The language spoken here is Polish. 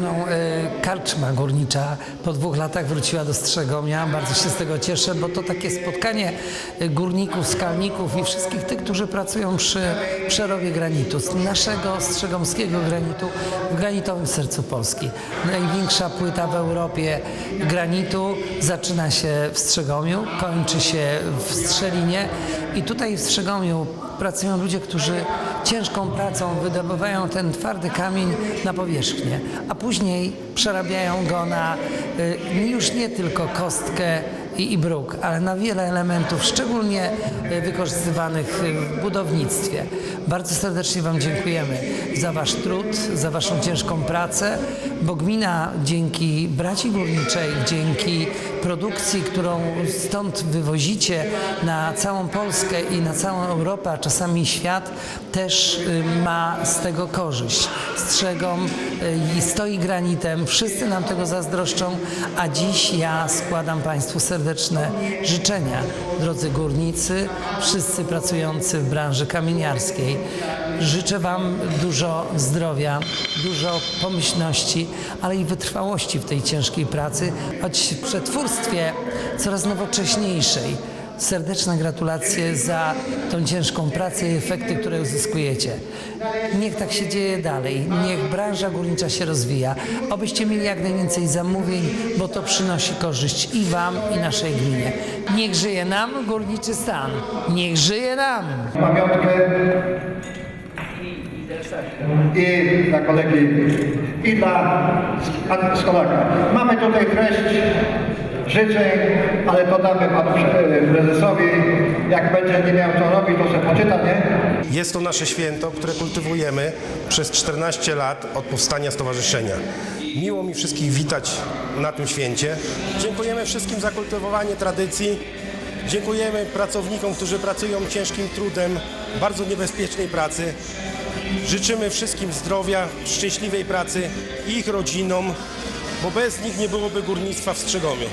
mną e, karczma górnicza. Po dwóch latach wróciła do Strzegomia. Bardzo się z tego cieszę, bo to takie spotkanie e, górników, skalników i wszystkich tych, którzy pracują przy przerobiie granitu, z naszego strzegomskiego granitu w granitowym sercu Polski. Największa płyta w Europie granitu zaczyna się w Strzegomiu, kończy się w Strzelinie i tutaj w Strzegomiu pracują ludzie, którzy ciężką pracą wydobywają ten twardy kamień na powierzchnię, a później przerabiają go na y, już nie tylko kostkę i, i bruk, ale na wiele elementów, szczególnie y, wykorzystywanych y, w budownictwie. Bardzo serdecznie Wam dziękujemy za Wasz trud, za Waszą ciężką pracę, bo gmina dzięki braci górniczej, dzięki produkcji, którą stąd wywozicie na całą Polskę i na całą Europę, a czasami świat, też y, ma z tego korzyść. Strzegom y, i stoi granitem, wszyscy nam tego zazdroszczą, a dziś ja składam Państwu serdeczne życzenia, drodzy górnicy, wszyscy pracujący w branży kamieniarskiej. Życzę Wam dużo zdrowia, dużo pomyślności, ale i wytrwałości w tej ciężkiej pracy, choć w przetwórstwie coraz nowocześniejszej. Serdeczne gratulacje za tą ciężką pracę i efekty, które uzyskujecie. Niech tak się dzieje dalej, niech branża górnicza się rozwija. Obyście mieli jak najwięcej zamówień, bo to przynosi korzyść i Wam, i naszej gminie. Niech żyje nam górniczy stan. Niech żyje nam! pamiątkę i dla kolegi i dla sk- Skolaka. Mamy tutaj treść życzeń, ale to damy panu prze- prezesowi. Jak będzie nie miał co robić, to sobie poczyta, nie? Jest to nasze święto, które kultywujemy przez 14 lat od powstania stowarzyszenia. Miło mi wszystkich witać na tym święcie. Dziękujemy wszystkim za kultywowanie tradycji. Dziękujemy pracownikom, którzy pracują ciężkim trudem, bardzo niebezpiecznej pracy. Życzymy wszystkim zdrowia, szczęśliwej pracy ich rodzinom, bo bez nich nie byłoby górnictwa w Strzegomiu.